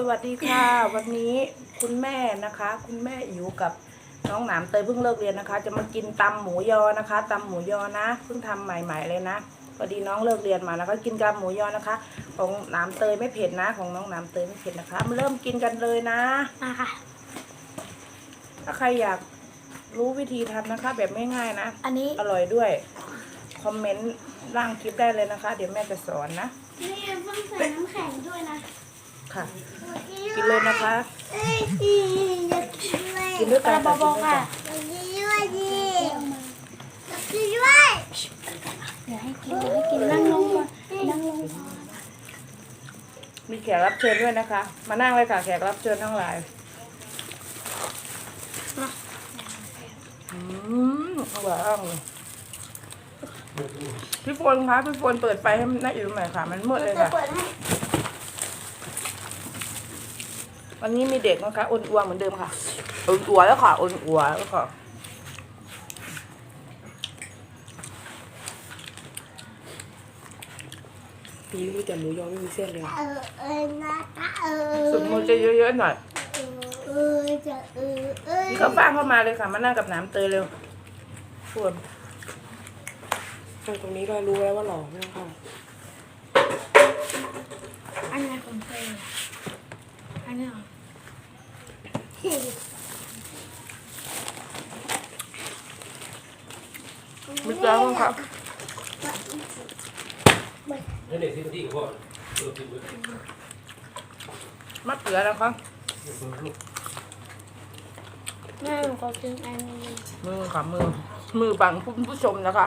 สวัสดีค่ะ วันนี้คุณแม่นะคะ คุณแม่อิ๋วกับน้องหนามเตยเพิ่งเลิกเรียนนะคะ จะมากินตำหมูยอนะคะตำหมูยอนะเพิ่งทำใหม่ ๆเลยนะพอดีน้องเลิกเรียนมาแล้วก็กินกับหมูยอนะคะ ของหนามเตยไม่เผ็ดนะ ของน้องหนามเตยไม่เผ็ดนะคะมาเริ่มกินกันเลยนะมาค่ะ ถ้าใครอยากรู้วิธีทำนะคะ แบบง่ายๆนะอันนี้อร่อยด้วยคอมเมนต์ล่างคลิปได้เลยนะคะ เดี๋ยวแม่จะสอนนะนี่เพิ่งใส่น้ำแข็งด้วยนะ ค่ะ กินเลยนะคะ กินด้วยกกันระบค่ะอกกินค่ะด้วยกันเดี๋ยวให้กินเดี๋ยวให้กินนั่งลงก่อนนั่งลงก่อนมีแขกรับเชิญด้วยนะคะ มานั่งเลยค่ะแขกรับเชิญทั้งหลายอืมอร่อยอะพี่ฝนคะพี่ฝนเปิดไฟให้น้าอิ๋วหน่อยค่ะ มันมืดเลยจะค่ะ เปิดให้ วันนี้มีเด็กนะคะอ้วนอ้วนเหมือนเดิมค่ะอ้วนอ้วนแล้วค่ะอ้วนอ้วนแล้วค่ะพี่รู้แต่หมูยอไม่มีเส้นเลยเออเออนะคะเออสุดมือจะเยอะๆหน่อยเออจะเออเออพี่ก็ฟ้างเข้ามาเลยค่ะมานั่งกับน้ำเตยเร็วฝนนั่งตรงนี้ก็รู้แล้วว่าหล่อไม่ต้องเข้าอันไหนของเธอ อันนี้เหรอมิจ้าบ้างครับนั่นเด็กที่ที่กับพ่อเออที่มือมะเขือนะคะแม่หนูขอกินอันนี้มือค่ะมือ มือบังคุณผู้ชมนะคะ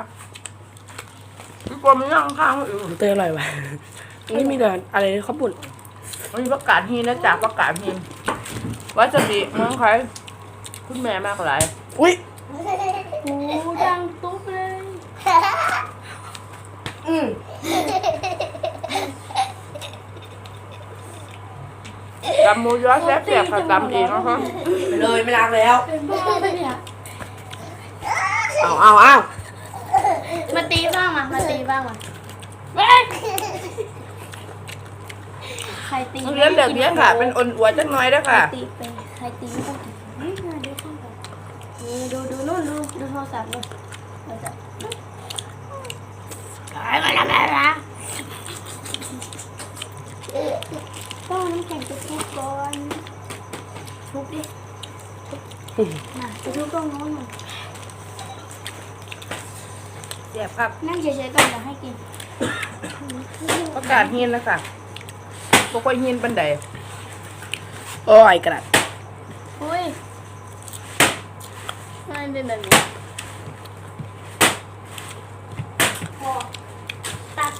พี่ฝนไม่นั่งข้างอื่นเตยอร่อยว่ะนี่มีแต่อะไรข้าวปุ่น มีประกาศฮีนะจากประกาศฮีวัสบิเมืองไทยคุณแม่มากหลายอุ้ยโอ้ดังตุ๊บเลยอืมตำหมูยอแซ่บๆค่ะตำเองนะคะไปเลยไม่ล้างแล้ว เป็นบ้าปะเนี่ยเอาเอาเอามาตีบ้างมามาตีบ้างมาใครตีเลี้ยงเด็กเลี้ยงค่ะ เป็นอ่อนอัวจังน้อยเด้อค่ะตีไปใครตีไม่ต้องตีนี่มาดูข้างบนนี่ดูดูนู่นดูดูโทรศัพท์นู่นโทรศัพท์ไอ้มาแล้วแม่ละต้องน้ำแข็งจะทุบก่อนทุบดิทุบน่ะจะทุบตรงโน้นหน่อยแซ่บครับนั่งเฉยๆก่อนเดี๋ยวให้กิน ประกาศฮีนนะคะ บ่ค่อยฮีนปันใดโอ้ยกระดาษอุ้ยมันเป็นแบบนี้พอตัด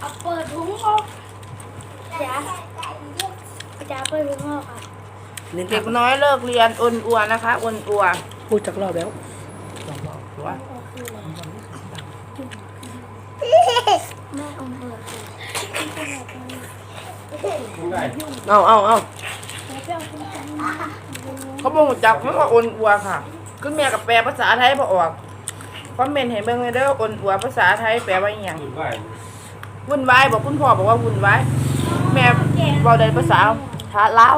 เอาเปิดถุงออกจ๋าจ๋าเปิดถุงออกค่ะเน้นเด็ผักกน้อยเลิกเรียนอ่อนอัวนะคะอ่อนอัวพูดจากรอบแล้วว่าแม่อมเปิดค่ะได้เอา เอาเอาเอาเขาบอกจักมันว่าอ่อนอัวค่ะคุณแม่กับแปลภาษาไทยบ่ออกคอมเมนต์ให้เบิ่งเลยเด้ออ่อนอัวภาษาไทยแปลว่าอหยังวุ่นวายบอกคุณพ่อบอกว่าวุ่นวายแม่บอกได้ภาษาทาลาว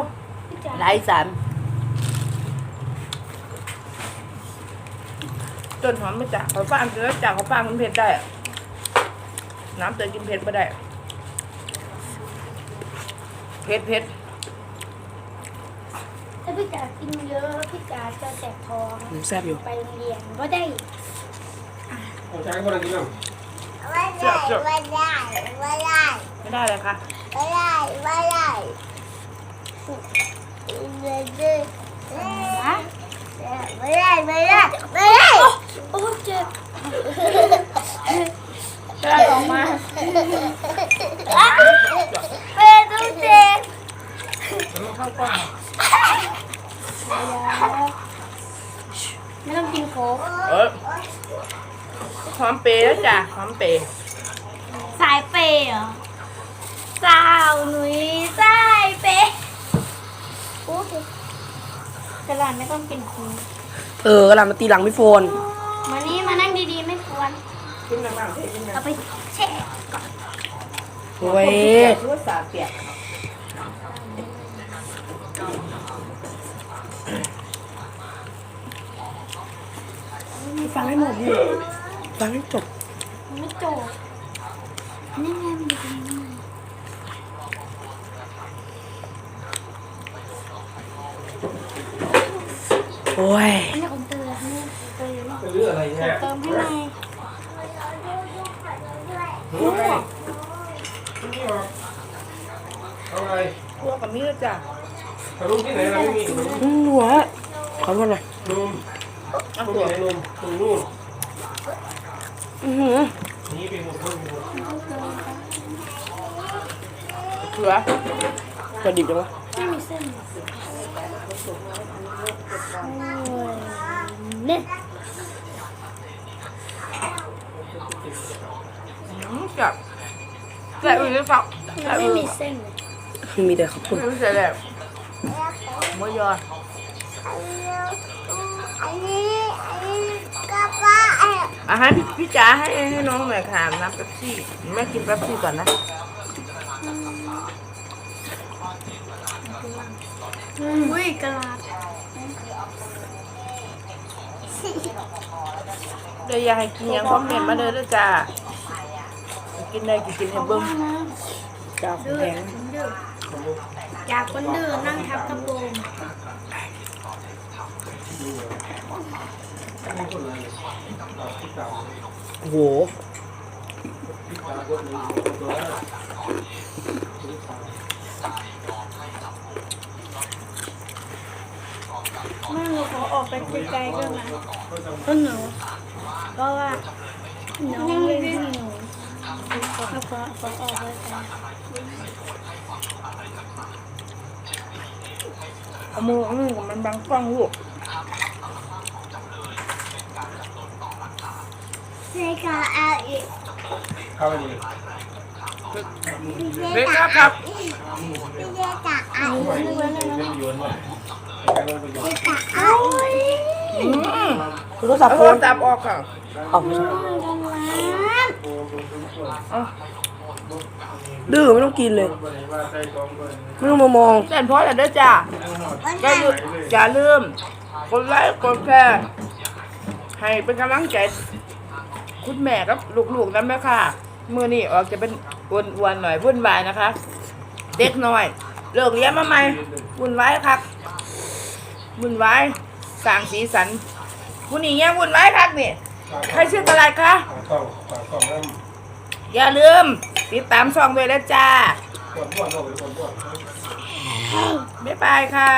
หลายสานจนหอมไม่จากเขาฟังเจอจากเขาฟังมันเผ็ดได้น้ำเตยกินเผ็ดไม่ได้ ผ็ดเผ็ดถ้าพี่จ๋ากินเยอะพี่จ๋าจะแสบท้องอืมแซ่บอยู่ ไปโรงเรียนก็ได้เอาใช้คนละกินบ้างเจ็บเจ็บไม่ได้เลยค่ะนะโอ้เจ็บกระออกมาเป็นตู้เจ็บ มัน เข้ากล้องไม่ต้องกินโค้กเออหอมเปรย์แล้วจ้ะหอมเปรย์สายเปย์เหรอสาวหนุ่ยสายเปย์โอ้ยกระดานไม่ต้องกินโค้กเออกระดาษมาตีหลังพี่โฟนมานี่มานั่งดีๆไม่ควรขึ้นมาบ้างเผ็ดขึ้นมาเอาไปแช่โอ้ยรู้ว่าสาเปียก ฟังให้หมดดิฟังให้จบมันไม่จบนี่ไงมันอยู่ตรงนี้ไงโอ้ยอันนี้ของเตยอันนี้ของเตยอยู่นี่เป็นเรื่องอะไรเนี่ยเติมให้หน่อยรู้ไหมนี่หรอเอาไงพวกกับมีดจ้ะทะลุที่ไหนเราไม่มีอืมหัวขอโทษหน่อยนุ่ม เอานุ่มตัวไหนนุ่มตรงนู่นอือหือนี่เป็นหมดนุ่มหมดเขือกระดิบจังวะไม่มีเส้นโอ้ยเนี่ยอืมจับแซ่บอีกแล้วสับแซ่บไม่อีมีกเส้นเลยคือมีแต่ขอบคุณไม่รู้จะแบบหมูยอ อันนี้อันนี้กระป๋าอะให้พี่พี่จ๋าให้ให้น้องหน่อยค่ะน้ำเป๊ปซี่แม่กินเป๊ปซี่ก่อนนะอุ้ยกระลาดเดี๋ยวอยากให้กินหยังคอมเมนต์มาเลยด้วยจ้ากินได้กินกินให้เบิ้งจากดื้อแพงดื้อจากคนดื้อนั่งทับกระโปรง โอ้โหแม่หนูขอออกไปไกลๆด้วยนะเพราะหนูเพราะว่าน้องเล่นที่หนูขอขอขอออกไปไกลเอามือเอามือกับมันบังกล้องลูก เจ๊กาเอาอีกเข้าไปนี่เด็กครับครับพี่เจ๊กาเอานึกไว้เลยนะเป็นโยนมาไปลงไปโยนกาเอาอืมคือโทรศัพเอาท์โทโฟรนศัพท์ออกค่ะเอาไม่ใช่เอาดื้อไม่ต้องกินเลย ไม่ต้องมามองแจ้นพอแล้วเด้อจ้าอย่าลืมอย่าลืมกดไลค์กดแชร์ให้เป็นกำลังใจ คุณแม่กับลูกๆนั่นไหมค่ะมือนี่ออกจะเป็นอ้วนๆหน่อยวุ่นวายนะคะ เด็กน้อยเลิกเรียนมาใหม่วุ่นวายคักวุ่นวายสร้างสีสันผู้นี้ยังวุ่นวายคักนี่ใครชื่ออะไรคะฝากกล้องฝากกล้องน้อย่าลืม ติดตามช่องด้วยนะจ้าำปวดปวดโอ้ยปวดปวดบ๊ายบายค่ะ